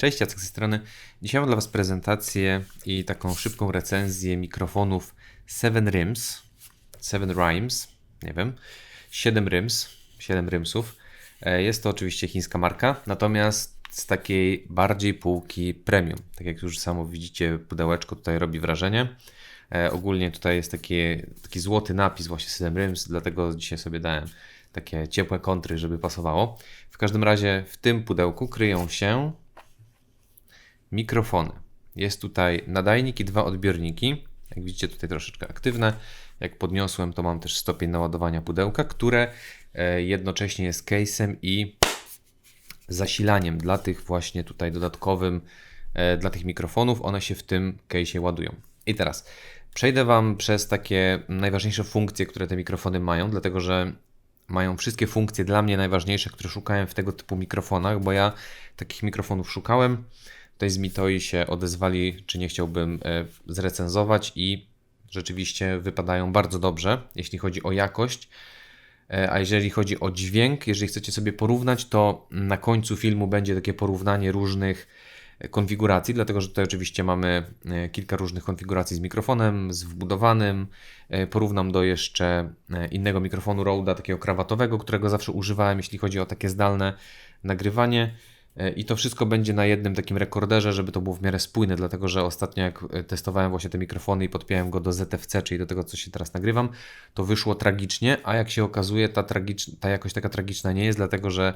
Cześć, Jacek z tej strony. Dzisiaj mam dla Was prezentację i taką szybką recenzję mikrofonów Seven Rims, Seven Rhymes, nie wiem, 7 Rims, 7 Rimsów. E, Jest to oczywiście chińska marka, natomiast z takiej bardziej półki premium. Tak jak już samo widzicie, pudełeczko tutaj robi wrażenie. E, ogólnie tutaj jest taki, taki złoty napis właśnie Seven Rims, dlatego dzisiaj sobie dałem takie ciepłe kontry, żeby pasowało. W każdym razie w tym pudełku kryją się mikrofony. Jest tutaj nadajnik i dwa odbiorniki. Jak widzicie, tutaj troszeczkę aktywne. Jak podniosłem, to mam też stopień naładowania pudełka, które e, jednocześnie jest case'em i zasilaniem dla tych właśnie tutaj dodatkowym, e, dla tych mikrofonów. One się w tym case'ie ładują. I teraz przejdę Wam przez takie najważniejsze funkcje, które te mikrofony mają, dlatego że mają wszystkie funkcje dla mnie najważniejsze, które szukałem w tego typu mikrofonach, bo ja takich mikrofonów szukałem. Tutaj z Mitoi się odezwali, czy nie chciałbym e, zrecenzować i rzeczywiście wypadają bardzo dobrze, jeśli chodzi o jakość. E, A jeżeli chodzi o dźwięk, jeżeli chcecie sobie porównać, to na końcu filmu będzie takie porównanie różnych konfiguracji, dlatego że tutaj oczywiście mamy e, kilka różnych konfiguracji z mikrofonem, z wbudowanym. Porównam do jeszcze innego mikrofonu Rode'a, takiego krawatowego, którego zawsze używałem, jeśli chodzi o takie zdalne nagrywanie. E, I to wszystko będzie na jednym takim rekorderze, żeby to było w miarę spójne, dlatego że ostatnio jak e, testowałem właśnie te mikrofony i podpiąłem go do ZFC, czyli do tego, co się teraz nagrywam, to wyszło tragicznie, a jak się okazuje, ta, tragicz... ta jakość taka tragiczna nie jest, dlatego że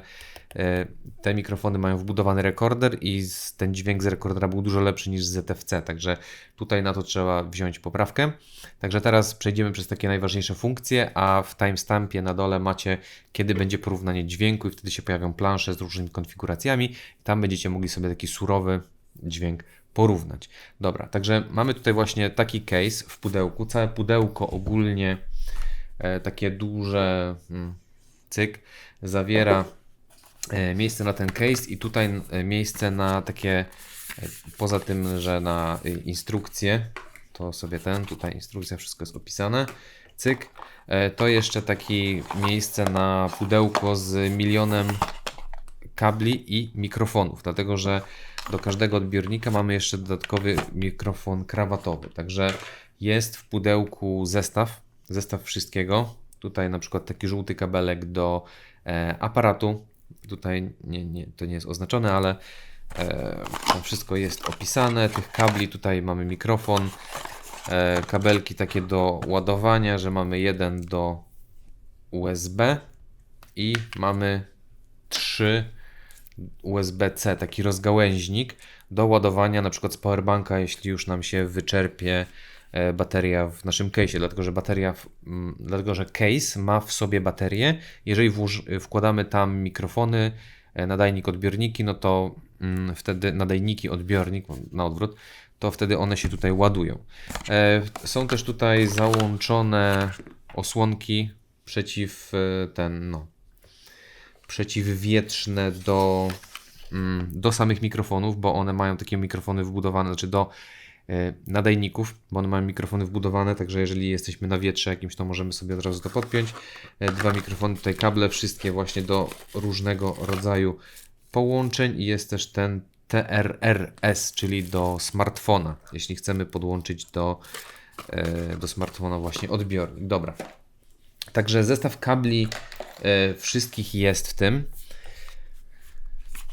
e, te mikrofony mają wbudowany rekorder i ten dźwięk z rekordera był dużo lepszy niż z ZFC, także tutaj na to trzeba wziąć poprawkę. Także teraz przejdziemy przez takie najważniejsze funkcje, a w timestampie na dole macie, kiedy będzie porównanie dźwięku i wtedy się pojawią plansze z różnymi konfiguracjami. Tam będziecie mogli sobie taki surowy dźwięk porównać. Dobra, także mamy tutaj właśnie taki case w pudełku. Całe pudełko ogólnie e, takie duże mm, cyk zawiera e, miejsce na ten case i tutaj e, miejsce na takie poza tym, że na instrukcję to sobie ten, tutaj instrukcja, wszystko jest opisane. Cyk. To jeszcze takie miejsce na pudełko z milionem kabli i mikrofonów, dlatego że do każdego odbiornika mamy jeszcze dodatkowy mikrofon krawatowy. Także jest w pudełku zestaw, zestaw wszystkiego. Tutaj na przykład taki żółty kabelek do e, aparatu. Tutaj nie, nie, to nie jest oznaczone, ale e, tam wszystko jest opisane. Tych kabli tutaj mamy mikrofon, e, kabelki takie do ładowania, że mamy jeden do USB i mamy trzy USB-C, taki rozgałęźnik do ładowania na przykład z powerbanka, jeśli już nam się wyczerpie e, bateria w naszym case, dlatego że bateria, w, mm, dlatego że case ma w sobie baterię. Jeżeli włóż, wkładamy tam mikrofony, e, nadajnik, odbiorniki, no to mm, wtedy nadajniki, odbiornik, na odwrót, to wtedy one się tutaj ładują. E, Są też tutaj załączone osłonki przeciw e, ten, no, przeciwwietrzne do, mm, do samych mikrofonów, bo one mają takie mikrofony wbudowane, znaczy do e, nadajników, bo one mają mikrofony wbudowane, także jeżeli jesteśmy na wietrze jakimś, to możemy sobie od razu to podpiąć. E, Dwa mikrofony, tutaj kable, wszystkie właśnie do różnego rodzaju połączeń i jest też ten TRRS, czyli do smartfona, jeśli chcemy podłączyć do, e, do smartfona właśnie odbiornik. Dobra. Także zestaw kabli wszystkich jest w tym.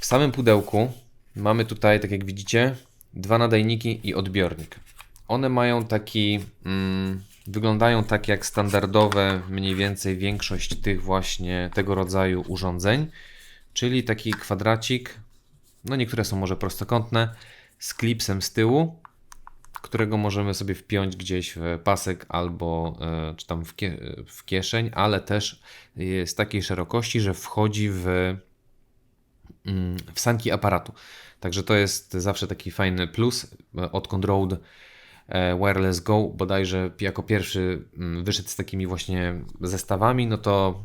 W samym pudełku mamy tutaj, tak jak widzicie, dwa nadajniki i odbiornik. One mają taki, mm, wyglądają tak jak standardowe, mniej więcej większość tych właśnie tego rodzaju urządzeń, czyli taki kwadracik, no niektóre są może prostokątne, z klipsem z tyłu, którego możemy sobie wpiąć gdzieś w pasek albo e, czy tam w, w kieszeń, ale też jest takiej szerokości, że wchodzi w, mm, w sanki aparatu. Także to jest zawsze taki fajny plus. E, Odkąd Rode e, Wireless Go bodajże jako pierwszy mm, wyszedł z takimi właśnie zestawami, no to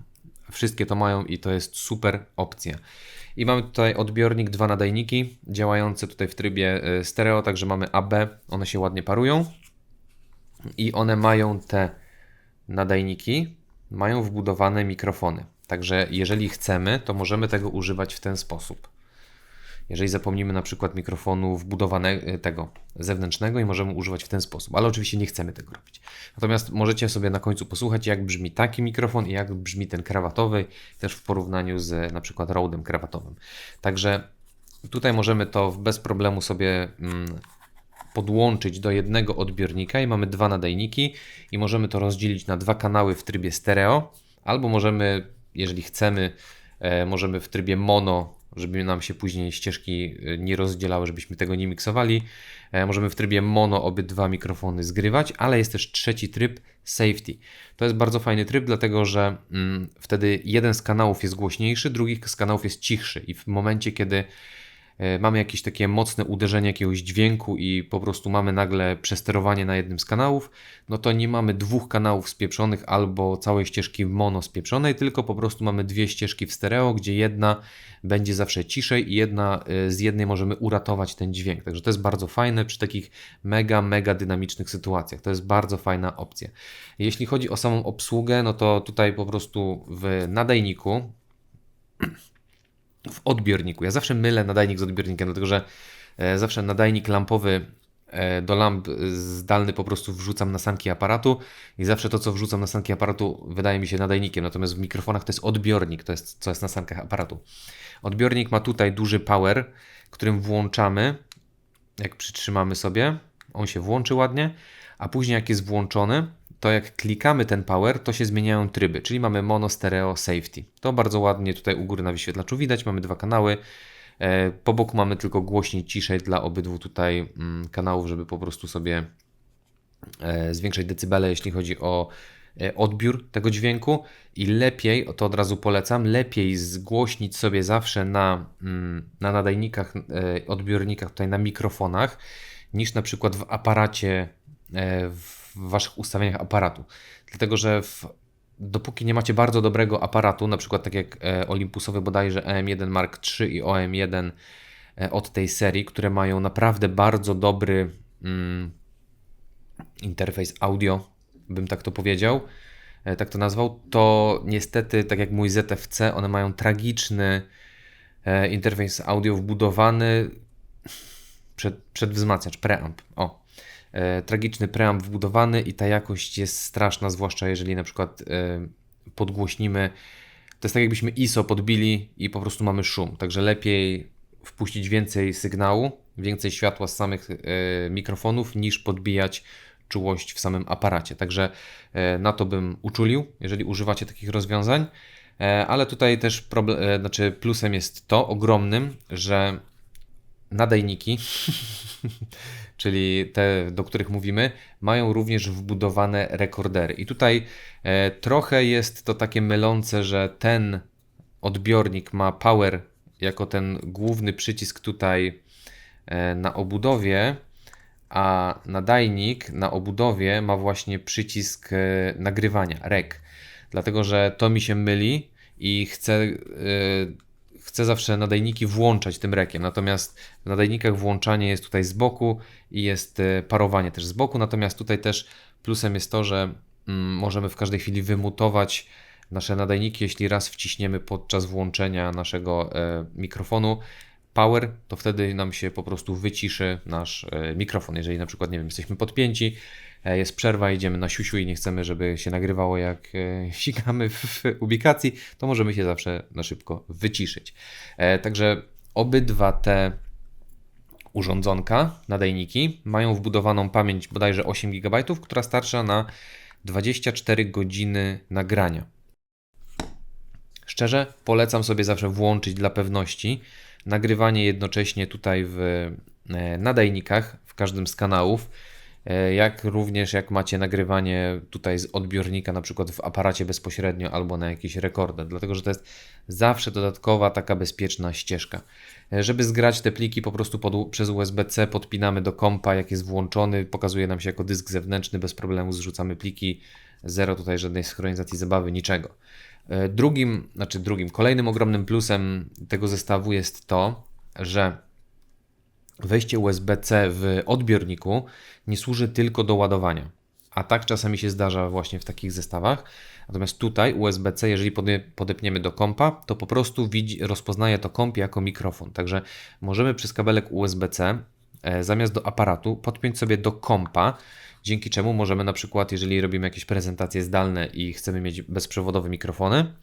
wszystkie to mają i to jest super opcja. I mamy tutaj odbiornik, dwa nadajniki działające tutaj w trybie e, stereo, także mamy AB, one się ładnie parują i one mają te nadajniki, mają wbudowane mikrofony. Także jeżeli chcemy, to możemy tego używać w ten sposób. Jeżeli zapomnimy na przykład mikrofonu wbudowanego tego zewnętrznego i możemy używać w ten sposób, ale oczywiście nie chcemy tego robić. Natomiast możecie sobie na końcu posłuchać, jak brzmi taki mikrofon i jak brzmi ten krawatowy, też w porównaniu z na przykład Rode'em krawatowym. Także tutaj możemy to bez problemu sobie mm, podłączyć do jednego odbiornika i mamy dwa nadajniki i możemy to rozdzielić na dwa kanały w trybie stereo, albo możemy, jeżeli chcemy, e, możemy w trybie mono, żeby nam się później ścieżki e, nie rozdzielały, żebyśmy tego nie miksowali. E, możemy w trybie mono obydwa mikrofony zgrywać, ale jest też trzeci tryb safety. To jest bardzo fajny tryb, dlatego że mm, wtedy jeden z kanałów jest głośniejszy, drugi z kanałów jest cichszy i w momencie, kiedy mamy jakieś takie mocne uderzenie jakiegoś dźwięku i po prostu mamy nagle przesterowanie na jednym z kanałów, no to nie mamy dwóch kanałów spieprzonych albo całej ścieżki mono spieprzonej, tylko po prostu mamy dwie ścieżki w stereo, gdzie jedna będzie zawsze ciszej i jedna e, z jednej możemy uratować ten dźwięk. Także to jest bardzo fajne przy takich mega, mega dynamicznych sytuacjach. To jest bardzo fajna opcja. Jeśli chodzi o samą obsługę, no to tutaj po prostu w nadajniku w odbiorniku. Ja zawsze mylę nadajnik z odbiornikiem, dlatego że e, zawsze nadajnik lampowy e, do lamp zdalny po prostu wrzucam na sanki aparatu i zawsze to, co wrzucam na sanki aparatu, wydaje mi się nadajnikiem, natomiast w mikrofonach to jest odbiornik, to jest co jest na sankach aparatu. Odbiornik ma tutaj duży power, którym włączamy, jak przytrzymamy sobie, on się włączy ładnie, a później jak jest włączony, to jak klikamy ten power, to się zmieniają tryby, czyli mamy mono, stereo, safety. To bardzo ładnie tutaj u góry na wyświetlaczu widać, mamy dwa kanały. E, po boku mamy tylko głośniej, ciszej dla obydwu tutaj mm, kanałów, żeby po prostu sobie e, zwiększać decybele, jeśli chodzi o e, odbiór tego dźwięku i lepiej, to od razu polecam, lepiej zgłośnić sobie zawsze na, mm, na nadajnikach, odbiornikach, tutaj na mikrofonach, niż na przykład w aparacie w w waszych ustawieniach aparatu. Dlatego, że w, dopóki nie macie bardzo dobrego aparatu, na przykład tak jak e, Olympusowe bodajże EM1 Mark III i OM1 e, od tej serii, które mają naprawdę bardzo dobry mm, interfejs audio, bym tak to powiedział, e, tak to nazwał, to niestety, tak jak mój ZFC, one mają tragiczny interfejs audio wbudowany przed, przed wzmacniacz, preamp. O, tragiczny preamp wbudowany i ta jakość jest straszna, zwłaszcza jeżeli na przykład e, podgłośnimy. To jest tak, jakbyśmy ISO podbili i po prostu mamy szum. Także lepiej wpuścić więcej sygnału, więcej światła z samych e, mikrofonów, niż podbijać czułość w samym aparacie. Także e, na to bym uczulił, jeżeli używacie takich rozwiązań. E, ale tutaj też problem, e, znaczy plusem jest to ogromnym, że nadajniki czyli te, do których mówimy, mają również wbudowane rekordery. I tutaj e, trochę jest to takie mylące, że ten odbiornik ma power jako ten główny przycisk tutaj e, na obudowie, a nadajnik na obudowie ma właśnie przycisk e, nagrywania, rec. Dlatego, że to mi się myli i chcę e, chcę zawsze nadajniki włączać tym rekiem, natomiast w nadajnikach włączanie jest tutaj z boku i jest e, parowanie też z boku, natomiast tutaj też plusem jest to, że mm, możemy w każdej chwili wymutować nasze nadajniki, jeśli raz wciśniemy podczas włączenia naszego e, mikrofonu power, to wtedy nam się po prostu wyciszy nasz e, mikrofon. Jeżeli na przykład, nie wiem, jesteśmy podpięci, jest przerwa, idziemy na siusiu i nie chcemy, żeby się nagrywało jak e, sikamy w ubikacji, to możemy się zawsze na szybko wyciszyć. E, także obydwa te urządzonka, nadajniki, mają wbudowaną pamięć bodajże 8 GB, która starcza na 24 godziny nagrania. Szczerze, polecam sobie zawsze włączyć dla pewności nagrywanie jednocześnie tutaj w nadajnikach, w każdym z kanałów E, jak również jak macie nagrywanie tutaj z odbiornika, na przykład w aparacie bezpośrednio albo na jakiś rekorder, dlatego że to jest zawsze dodatkowa taka bezpieczna ścieżka. E, żeby zgrać te pliki po prostu pod, przez USB-C podpinamy do kompa, jak jest włączony, pokazuje nam się jako dysk zewnętrzny, bez problemu zrzucamy pliki, zero tutaj żadnej synchronizacji zabawy, niczego. E, drugim, znaczy drugim, kolejnym ogromnym plusem tego zestawu jest to, że wejście USB-C w odbiorniku nie służy tylko do ładowania. a tak czasami się zdarza właśnie w takich zestawach. Natomiast tutaj USB-C, jeżeli podepniemy do kompa, to po prostu widzi, rozpoznaje to komp jako mikrofon. Także możemy przez kabelek USB-C e, zamiast do aparatu podpiąć sobie do kompa, dzięki czemu możemy na przykład, jeżeli robimy jakieś prezentacje zdalne i chcemy mieć bezprzewodowe mikrofony,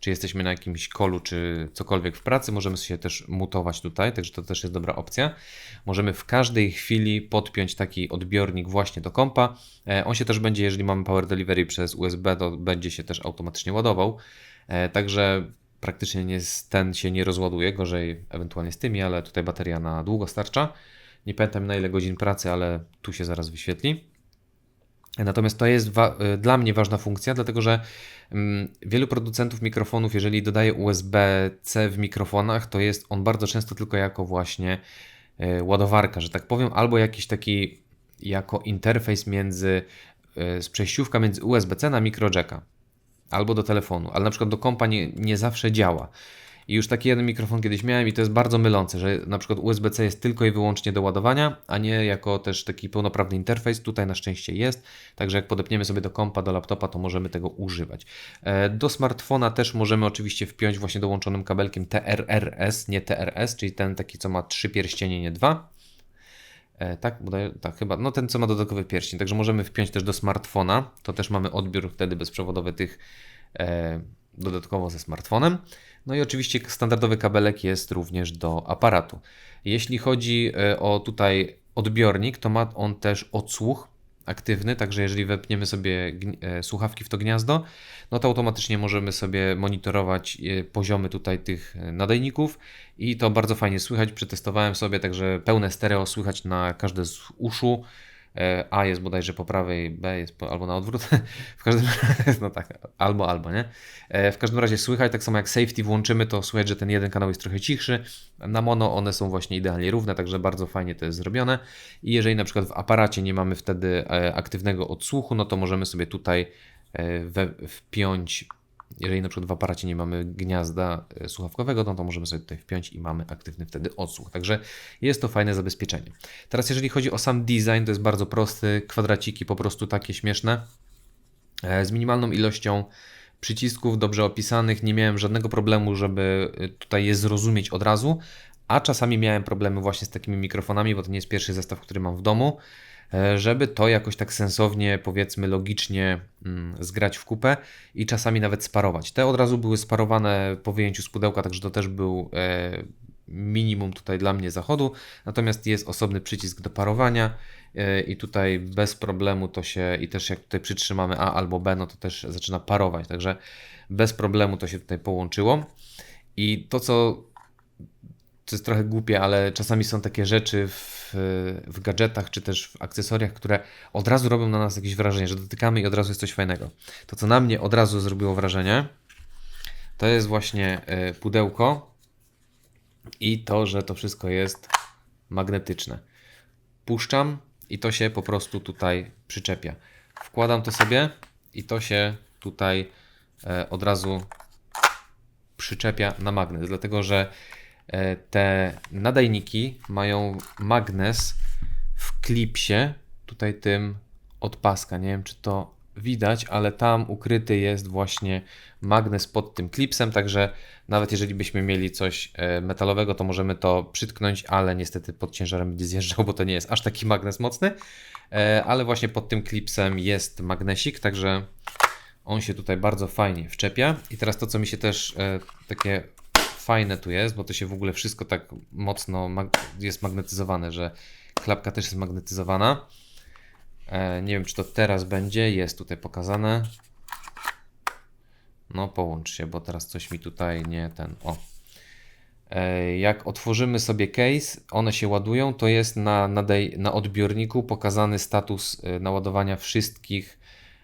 czy jesteśmy na jakimś kolu, czy cokolwiek w pracy, możemy się też mutować tutaj, także to też jest dobra opcja. Możemy w każdej chwili podpiąć taki odbiornik właśnie do kompa. E, on się też będzie, jeżeli mamy power delivery przez USB, to będzie się też automatycznie ładował. E, także praktycznie nie, ten się nie rozładuje, gorzej ewentualnie z tymi, ale tutaj bateria na długo starcza. Nie pamiętam na ile godzin pracy, ale tu się zaraz wyświetli. Natomiast to jest y, dla mnie ważna funkcja, dlatego że mm, wielu producentów mikrofonów, jeżeli dodaje USB-C w mikrofonach, to jest on bardzo często tylko jako właśnie y, ładowarka, że tak powiem, albo jakiś taki jako interfejs między, y, przejściówka między USB-C na microjacka albo do telefonu, ale na przykład do kompa nie, nie zawsze działa. I już taki jeden mikrofon kiedyś miałem i to jest bardzo mylące, że na przykład USB-C jest tylko i wyłącznie do ładowania, a nie jako też taki pełnoprawny interfejs. Tutaj na szczęście jest, także jak podepniemy sobie do kompa, do laptopa, to możemy tego używać. E, do smartfona też możemy oczywiście wpiąć właśnie dołączonym kabelkiem TRRS, nie TRS, czyli ten taki, co ma trzy pierścienie, nie dwa. E, tak, bodaj, tak, chyba. No ten, co ma dodatkowy pierścień. Także możemy wpiąć też do smartfona. To też mamy odbiór wtedy bezprzewodowy tych e, dodatkowo ze smartfonem. No i oczywiście standardowy kabelek jest również do aparatu. Jeśli chodzi e, o tutaj odbiornik, to ma on też odsłuch aktywny, także jeżeli wepniemy sobie e, słuchawki w to gniazdo, no to automatycznie możemy sobie monitorować e, poziomy tutaj tych nadajników i to bardzo fajnie słychać. Przetestowałem sobie, także pełne stereo słychać na każde z uszu. E, A jest bodajże po prawej, B jest po, albo na odwrót. w każdym razie, no tak, albo, albo, nie? E, w każdym razie słychać, tak samo jak safety włączymy, to słychać, że ten jeden kanał jest trochę cichszy. Na mono one są właśnie idealnie równe, także bardzo fajnie to jest zrobione. I jeżeli na przykład w aparacie nie mamy wtedy e, aktywnego odsłuchu, no to możemy sobie tutaj we, wpiąć jeżeli na przykład w aparacie nie mamy gniazda e, słuchawkowego, no to możemy sobie tutaj wpiąć i mamy aktywny wtedy odsłuch. Także jest to fajne zabezpieczenie. Teraz jeżeli chodzi o sam design, to jest bardzo prosty, kwadraciki po prostu takie śmieszne, e, z minimalną ilością przycisków dobrze opisanych. Nie miałem żadnego problemu, żeby e, tutaj je zrozumieć od razu, a czasami miałem problemy właśnie z takimi mikrofonami, bo to nie jest pierwszy zestaw, który mam w domu. E, żeby to jakoś tak sensownie, powiedzmy logicznie mm, zgrać w kupę i czasami nawet sparować. Te od razu były sparowane po wyjęciu z pudełka, także to też był e, minimum tutaj dla mnie zachodu. Natomiast jest osobny przycisk do parowania e, i tutaj bez problemu to się i też jak tutaj przytrzymamy A albo B, no to też zaczyna parować. Także bez problemu to się tutaj połączyło. I to, co to jest trochę głupie, ale czasami są takie rzeczy w, w gadżetach czy też w akcesoriach, które od razu robią na nas jakieś wrażenie, że dotykamy i od razu jest coś fajnego. To, co na mnie od razu zrobiło wrażenie, to jest właśnie e, pudełko i to, że to wszystko jest magnetyczne. Puszczam i to się po prostu tutaj przyczepia. Wkładam to sobie i to się tutaj e, od razu przyczepia na magnes, dlatego że te nadajniki mają magnes w klipsie, tutaj tym od paska. Nie wiem, czy to widać, ale tam ukryty jest właśnie magnes pod tym klipsem, także nawet jeżeli byśmy mieli coś e, metalowego, to możemy to przytknąć, ale niestety pod ciężarem będzie zjeżdżał, bo to nie jest aż taki magnes mocny, e, ale właśnie pod tym klipsem jest magnesik, także on się tutaj bardzo fajnie wczepia. I teraz to, co mi się też takie fajne tu jest, bo to się w ogóle wszystko tak mocno mag jest magnetyzowane, że klapka też jest magnetyzowana. E, nie wiem, czy to teraz będzie. Jest tutaj pokazane. No, połącz się, bo teraz coś mi tutaj nie ten. O. E, jak otworzymy sobie case, one się ładują, to jest na, na, na odbiorniku pokazany status e, naładowania wszystkich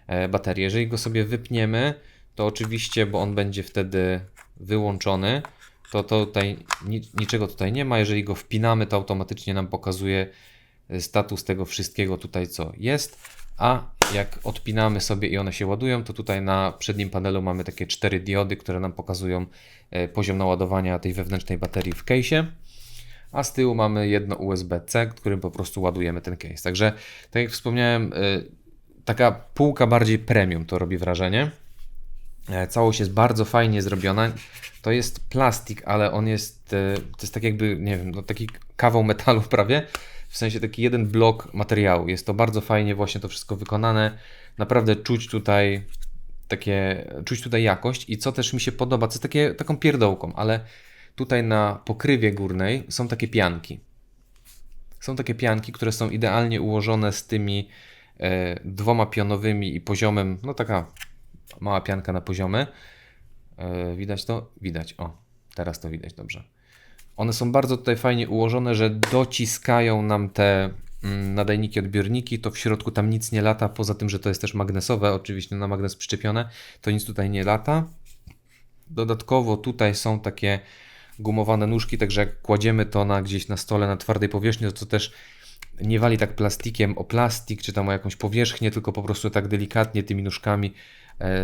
e, baterii. Jeżeli go sobie wypniemy, to oczywiście, bo on będzie wtedy wyłączony, to, to tutaj niczego tutaj nie ma. Jeżeli go wpinamy, to automatycznie nam pokazuje e, status tego wszystkiego tutaj, co jest. A jak odpinamy sobie i one się ładują, to tutaj na przednim panelu mamy takie cztery diody, które nam pokazują e, poziom naładowania tej wewnętrznej baterii w case. A z tyłu mamy jedno USB-C, którym po prostu ładujemy ten case. Także, tak jak wspomniałem, e, taka półka bardziej premium to robi wrażenie. Całość jest bardzo fajnie zrobiona. To jest plastik, ale on jest, e, to jest tak jakby, nie wiem, no taki kawał metalu prawie. W sensie taki jeden blok materiału. Jest to bardzo fajnie właśnie to wszystko wykonane. Naprawdę czuć tutaj takie, czuć tutaj jakość i co też mi się podoba, to jest takie, taką pierdołką, ale tutaj na pokrywie górnej są takie pianki. Są takie pianki, które są idealnie ułożone z tymi e, dwoma pionowymi i poziomem, no taka mała pianka na poziomy. E, widać to? Widać. O, teraz to widać dobrze. One są bardzo tutaj fajnie ułożone, że dociskają nam te mm, nadajniki, odbiorniki. To w środku tam nic nie lata, poza tym, że to jest też magnesowe, oczywiście na magnes przyczepione, to nic tutaj nie lata. Dodatkowo tutaj są takie gumowane nóżki, także jak kładziemy to na gdzieś na stole, na twardej powierzchni, to też nie wali tak plastikiem o plastik, czy tam o jakąś powierzchnię, tylko po prostu tak delikatnie tymi nóżkami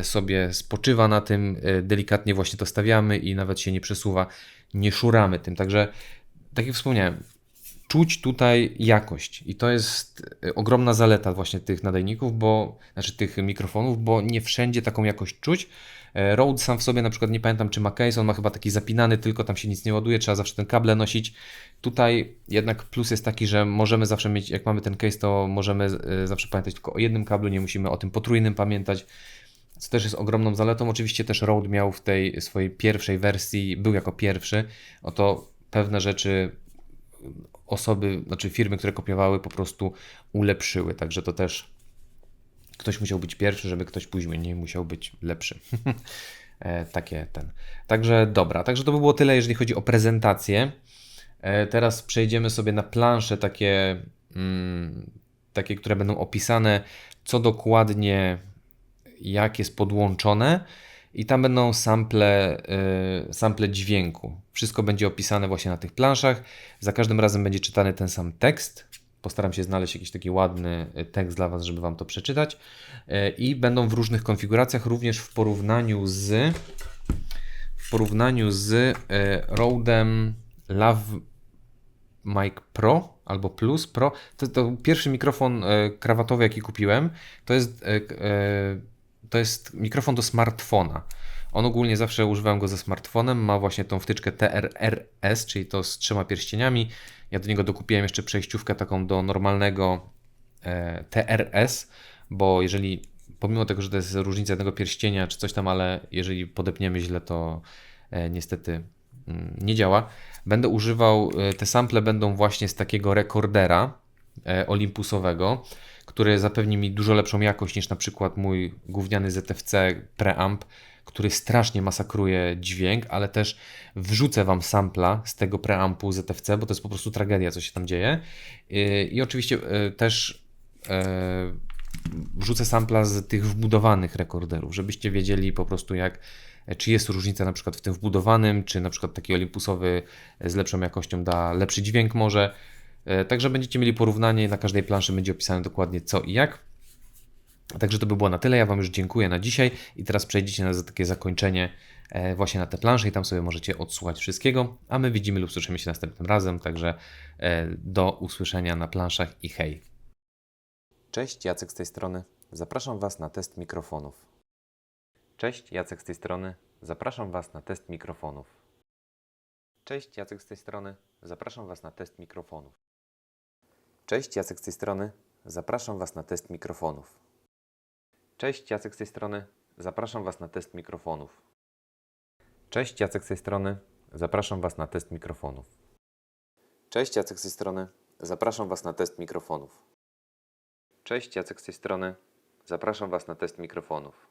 sobie spoczywa na tym, e, delikatnie właśnie to stawiamy i nawet się nie przesuwa, nie szuramy tym. Także, tak jak wspomniałem, czuć tutaj jakość i to jest e, ogromna zaleta właśnie tych nadajników, bo, znaczy tych mikrofonów, bo nie wszędzie taką jakość czuć. E, Rode sam w sobie na przykład nie pamiętam czy ma case, on ma chyba taki zapinany, tylko tam się nic nie ładuje, trzeba zawsze ten kable nosić. Tutaj jednak plus jest taki, że możemy zawsze mieć, jak mamy ten case, to możemy e, zawsze pamiętać tylko o jednym kablu, nie musimy o tym potrójnym pamiętać. Co też jest ogromną zaletą. Oczywiście też Rode miał w tej swojej pierwszej wersji, był jako pierwszy, oto pewne rzeczy osoby, znaczy firmy, które kopiowały, po prostu ulepszyły. Także to też ktoś musiał być pierwszy, żeby ktoś później nie musiał być lepszy. E, Takie ten. Także dobra, także to by było tyle, jeżeli chodzi o prezentację. E, Teraz przejdziemy sobie na plansze takie, mm, takie, które będą opisane, co dokładnie, jak jest podłączone. I tam będą sample, y, sample dźwięku. Wszystko będzie opisane właśnie na tych planszach. Za każdym razem będzie czytany ten sam tekst. Postaram się znaleźć jakiś taki ładny y, tekst dla Was, żeby Wam to przeczytać. Y, I będą w różnych konfiguracjach, również w porównaniu z w porównaniu z Rode'em Lav Mic Pro albo Plus Pro. To, to pierwszy mikrofon krawatowy, jaki kupiłem. To jest, to jest mikrofon do smartfona. On ogólnie zawsze używałem go ze smartfonem. Ma właśnie tą wtyczkę TRRS, czyli to z trzema pierścieniami. Ja do niego dokupiłem jeszcze przejściówkę taką do normalnego e, TRS, bo jeżeli pomimo tego, że to jest różnica jednego pierścienia czy coś tam, ale jeżeli podepniemy źle, to e, niestety mm, nie działa. Będę używał, e, te sample będą właśnie z takiego rekordera e, olympusowego, który zapewni mi dużo lepszą jakość niż na przykład mój gówniany ZFC preamp, który strasznie masakruje dźwięk, ale też wrzucę Wam sampla z tego preampu ZFC, bo to jest po prostu tragedia, co się tam dzieje. I oczywiście yy, też yy, wrzucę sampla z tych wbudowanych rekorderów, żebyście wiedzieli po prostu jak, czy jest różnica na przykład w tym wbudowanym, czy na przykład taki olympusowy z lepszą jakością da lepszy dźwięk może. E, Także będziecie mieli porównanie, na każdej planszy będzie opisane dokładnie co i jak. Także to by było na tyle. Ja Wam już dziękuję na dzisiaj i teraz przejdziecie na takie zakończenie e, właśnie na te plansze i tam sobie możecie odsłuchać wszystkiego, a my widzimy lub słyszymy się następnym razem, także e, do usłyszenia na planszach i hej. Cześć, Jacek z tej strony. Zapraszam Was na test mikrofonów. Cześć, Jacek z tej strony. Zapraszam Was na test mikrofonów. Cześć, Jacek z tej strony. Zapraszam Was na test mikrofonów. Cześć, Jacek z tej strony. Zapraszam Was na test mikrofonów. Cześć, Jacek z tej strony. Zapraszam Was na test mikrofonów. Cześć, Jacek z tej strony. Zapraszam Was na test mikrofonów. Cześć, Jacek z tej strony. Zapraszam Was na test mikrofonów. Cześć, Jacek z tej strony. Zapraszam Was na test mikrofonów.